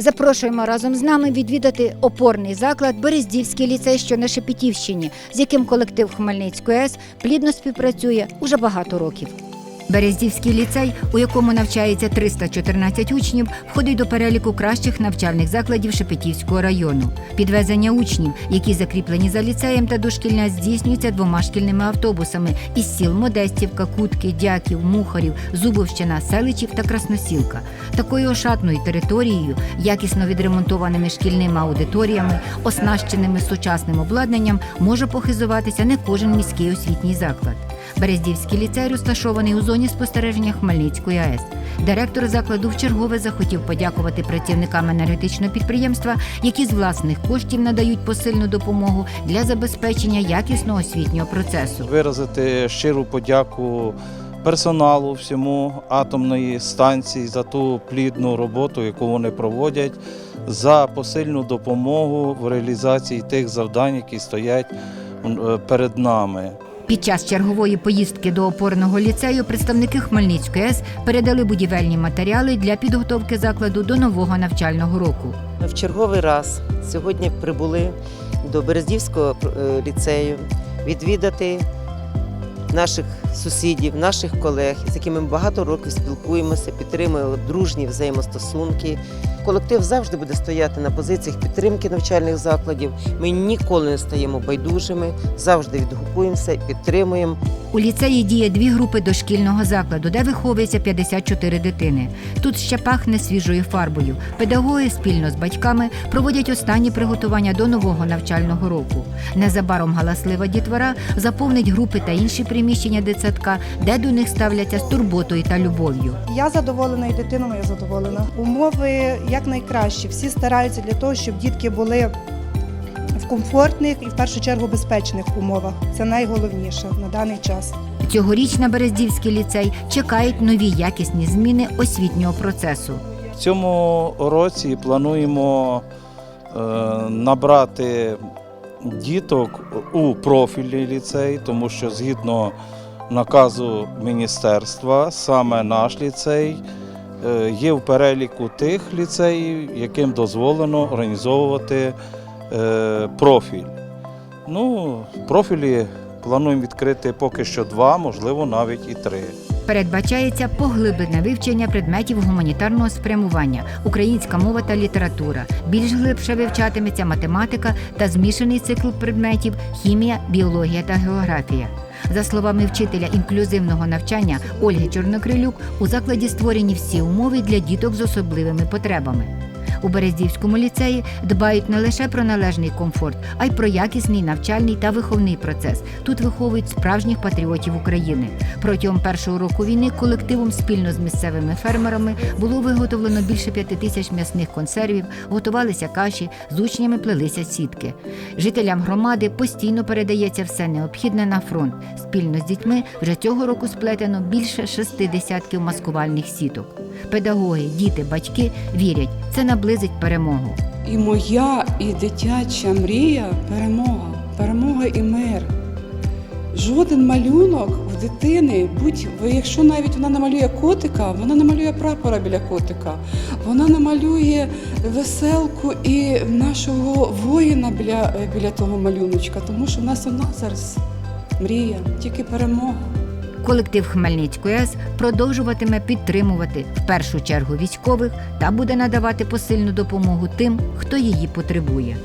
Запрошуємо разом з нами відвідати опорний заклад Берездівський ліцей, що на Шепетівщині, з яким колектив Хмельницької С плідно співпрацює уже багато років. Берездівський ліцей, у якому навчається 314 учнів, входить до переліку кращих навчальних закладів Шепетівського району. Підвезення учнів, які закріплені за ліцеєм та дошкільня, здійснюється двома шкільними автобусами із сіл Модестівка, Кутки, Дяків, Мухарів, Зубовщина, Селичів та Красносілка. Такою ошатною територією, якісно відремонтованими шкільними аудиторіями, оснащеними сучасним обладнанням, може похизуватися не кожен міський освітній заклад. Берездівський ліцей розташований у зоні спостереження Хмельницької АЕС. Директор закладу вчергове захотів подякувати працівникам енергетичного підприємства, які з власних коштів надають посильну допомогу для забезпечення якісного освітнього процесу. виразити щиру подяку персоналу всьому атомної станції за ту плідну роботу, яку вони проводять, за посильну допомогу в реалізації тих завдань, які стоять е, перед нами. Під час чергової поїздки до опорного ліцею представники Хмельницької С передали будівельні матеріали для підготовки закладу до нового навчального року. В черговий раз сьогодні прибули до Берездівського е, ліцею відвідати наших сусідів, наших колег, з якими ми багато років спілкуємося, підтримуємо дружні взаємостосунки. Колектив завжди буде стояти на позиціях підтримки навчальних закладів. Ми ніколи не стаємо байдужими, завжди відгукуємося, підтримуємо. У ліцеї діє дві групи дошкільного закладу, де виховується 54 дитини. Тут ще пахне свіжою фарбою. Педагоги спільно з батьками проводять останні приготування до нового навчального року. Незабаром галаслива дітвора заповнить групи та інші приміщення дитсадка, де до них ставляться з турботою та любов'ю. Я задоволена і дитина моя задоволена. Умови як найкращі. Всі стараються для того, щоб дітки були в комфортних і в першу чергу безпечних умовах. Це найголовніше на даний час. Цьогоріч на Берездівський ліцей чекають нові якісні зміни освітнього процесу. В цьому році плануємо е, набрати діток у профільний ліцей, тому що згідно наказу міністерства, саме наш ліцей е, є в переліку тих ліцеїв, яким дозволено організовувати е, профіль. Ну, профілі плануємо відкрити поки що два, можливо, навіть і три. Передбачається поглиблене вивчення предметів гуманітарного спрямування, українська мова та література. Більш глибше вивчатиметься математика та змішаний цикл предметів хімія, біологія та географія. За словами вчителя інклюзивного навчання Ольги Чорнокрилюк, у закладі створені всі умови для діток з особливими потребами. У Берездівському ліцеї дбають не лише про належний комфорт, а й про якісний навчальний та виховний процес. Тут виховують справжніх патріотів України. Протягом першого року війни колективом спільно з місцевими фермерами було виготовлено більше п'яти тисяч м'ясних консервів, готувалися каші, з учнями плелися сітки. Жителям громади постійно передається все необхідне на фронт. Спільно з дітьми вже цього року сплетено більше шести десятків маскувальних сіток. Педагоги, діти, батьки вірять, це наблизить перемогу. І моя, і дитяча мрія перемога, перемога і мир. Жоден малюнок в дитини, будь якщо навіть вона намалює котика, вона намалює прапора біля котика, вона намалює веселку і нашого воїна біля, біля того малюночка, тому що в нас одна зараз мрія, тільки перемога. Колектив Хмельницької АЕС продовжуватиме підтримувати в першу чергу військових та буде надавати посильну допомогу тим, хто її потребує.